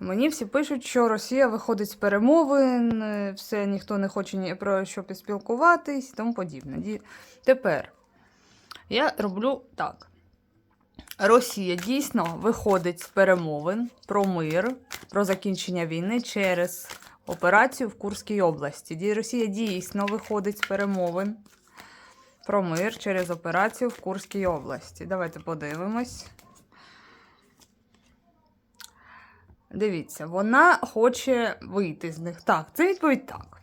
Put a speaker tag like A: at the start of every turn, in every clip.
A: Мені всі пишуть, що Росія виходить з перемовин, е, все ніхто не хоче ні про що поспілкуватись і тому подібне. Тепер я роблю так. Росія дійсно виходить з перемовин про мир, про закінчення війни через операцію в Курській області. Росія дійсно виходить з перемовин про мир через операцію в Курській області. Давайте подивимось. Дивіться, вона хоче вийти з них. Так, це відповідь так.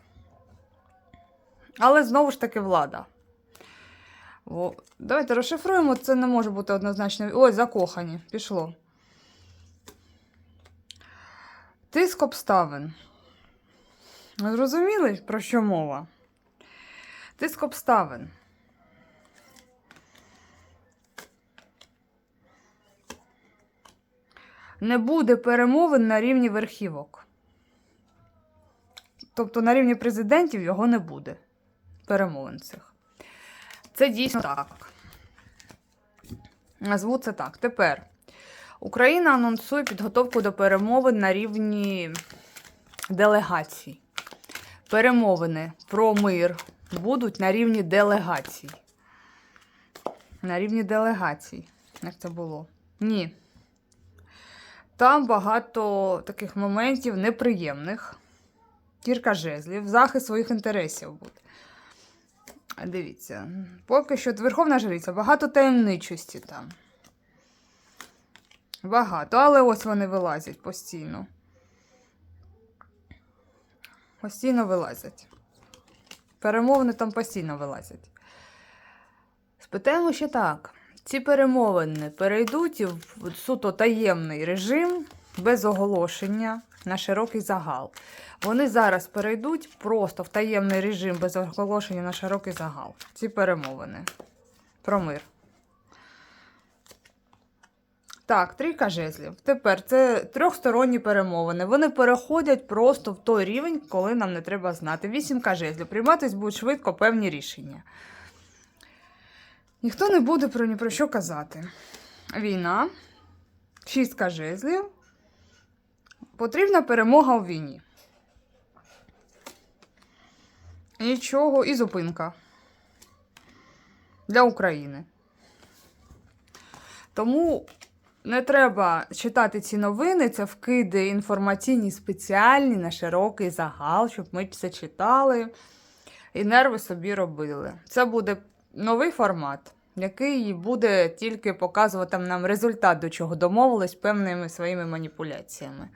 A: Але знову ж таки влада. О, давайте розшифруємо, це не може бути однозначно. Ой, закохані, пішло. Тиск обставин. Ви Зрозуміли, про що мова? Тиск обставин. Не буде перемовин на рівні верхівок. Тобто на рівні президентів його не буде. Перемовин цих. Це дійсно так. Назву це так. Тепер Україна анонсує підготовку до перемовин на рівні делегацій. Перемовини про мир будуть на рівні делегацій. На рівні делегацій. Як це було? Ні. Там багато таких моментів неприємних. Кірка жезлів, захист своїх інтересів буде. Дивіться, поки що Верховна Жриця, багато таємничості там. Багато, але ось вони вилазять постійно. Постійно вилазять. Перемовини там постійно вилазять. Спитаємо ще так. Ці перемовини перейдуть в суто таємний режим без оголошення на широкий загал. Вони зараз перейдуть просто в таємний режим без оголошення на широкий загал. Ці перемовини про мир. Так, трійка жезлів. Тепер це трьохсторонні перемовини. Вони переходять просто в той рівень, коли нам не треба знати. Вісімка жезлів. Прийматись будуть швидко певні рішення. Ніхто не буде про ні про що казати. Війна, шістка жезлів. Потрібна перемога у війні. Нічого і зупинка для України. Тому не треба читати ці новини, це вкиди інформаційні спеціальні на широкий загал, щоб ми все читали і нерви собі робили. Це буде новий формат, який буде тільки показувати нам результат, до чого домовились певними своїми маніпуляціями.